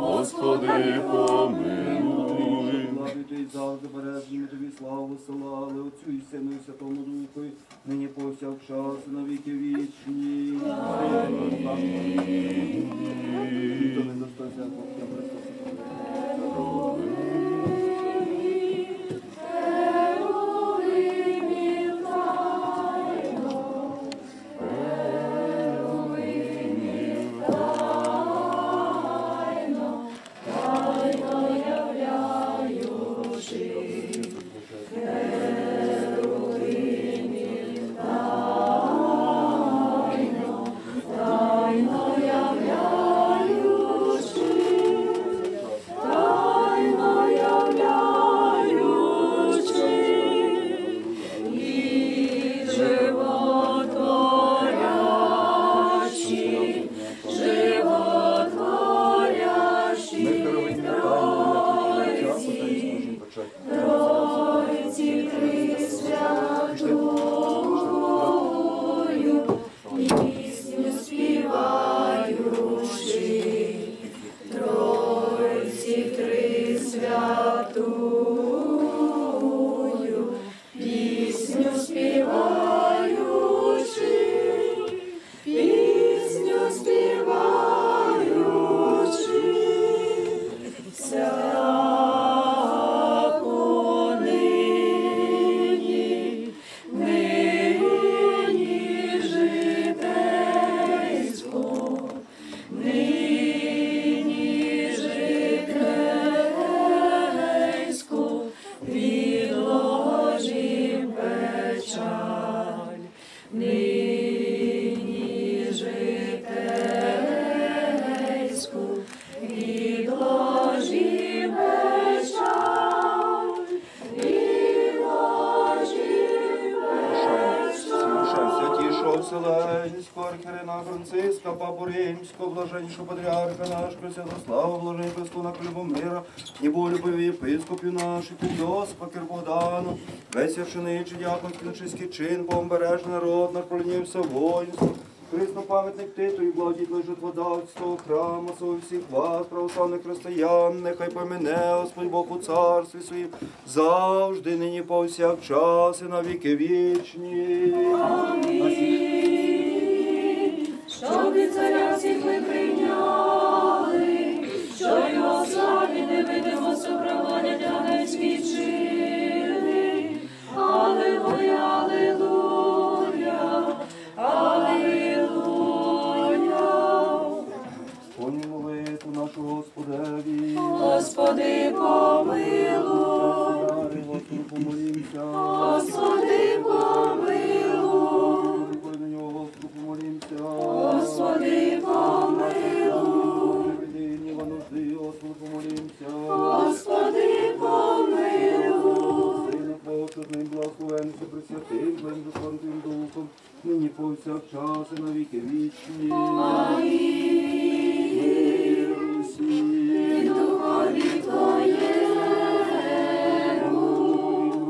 Господи, помилуй. Ти завжди бережні тобі славу, села, але Отцю і Сину, і Святому Духу, нині повсякчас, навіки вічні. Вселенського архірена Франциска, Папу Римського, блаженнішого патріарха нашого Святослава, блаженного на Любомира, неболюбові єпископів наших, Йосипа Кирбогдану, весь вершиничий дяконський начиський чин, помбережний народ, наш полінівся воїнство, Хрисно пам'ятник Титу і благодіть жертводавців храму свого всіх вас, православних християн, нехай помине Господь Бог у царстві своїм, завжди, нині повсякчас і на віки вічні. Щоб від царя всіх ми прийняли, що його славі не видимо супроводять ангельські чини. Аллилуйя, аллилуйя, аллилуйя. Сповні молитву нашу Господеві. Господи, помилуй, повсякчас і на віки вічні. Духові Твоєму,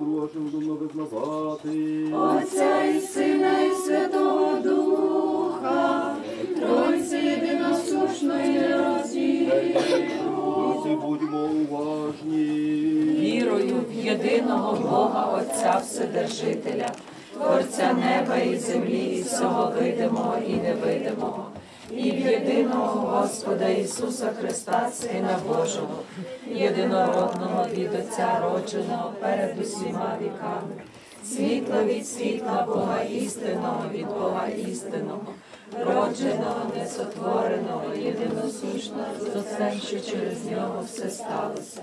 друга, що визнавати. Отця і Сина і Святого Духа, Тройці єдиносушної. Усі будьмо уважні. Вірою в єдиного Бога Отця Вседержителя, Творця неба і землі, і всього видимого і невидимого, і в єдиного Господа Ісуса Христа, Сина Божого, єдинородного від Отця родженого перед усіма віками, світла від світла Бога істинного від Бога істинного, родженого, несотвореного, єдиносушного, з Отцем, що через нього все сталося.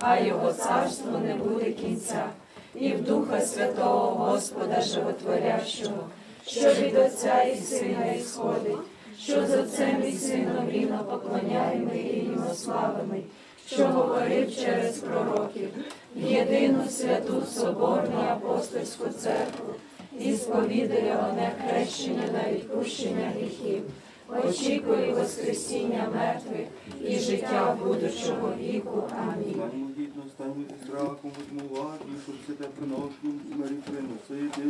а його царство не буде кінця, і в Духа Святого Господа Животворящого, що від Отця і Сина ісходить, що з Отцем і Сином рівно поклоняємо і йому славимо, що говорив через пророків, в єдину святу Соборну апостольську церкву, і сповідує одне хрещення на відпущення гріхів, очікує Воскресіння мертвих і життя будучого віку. Амінь. Гідно, зі страхом, щоб приносити.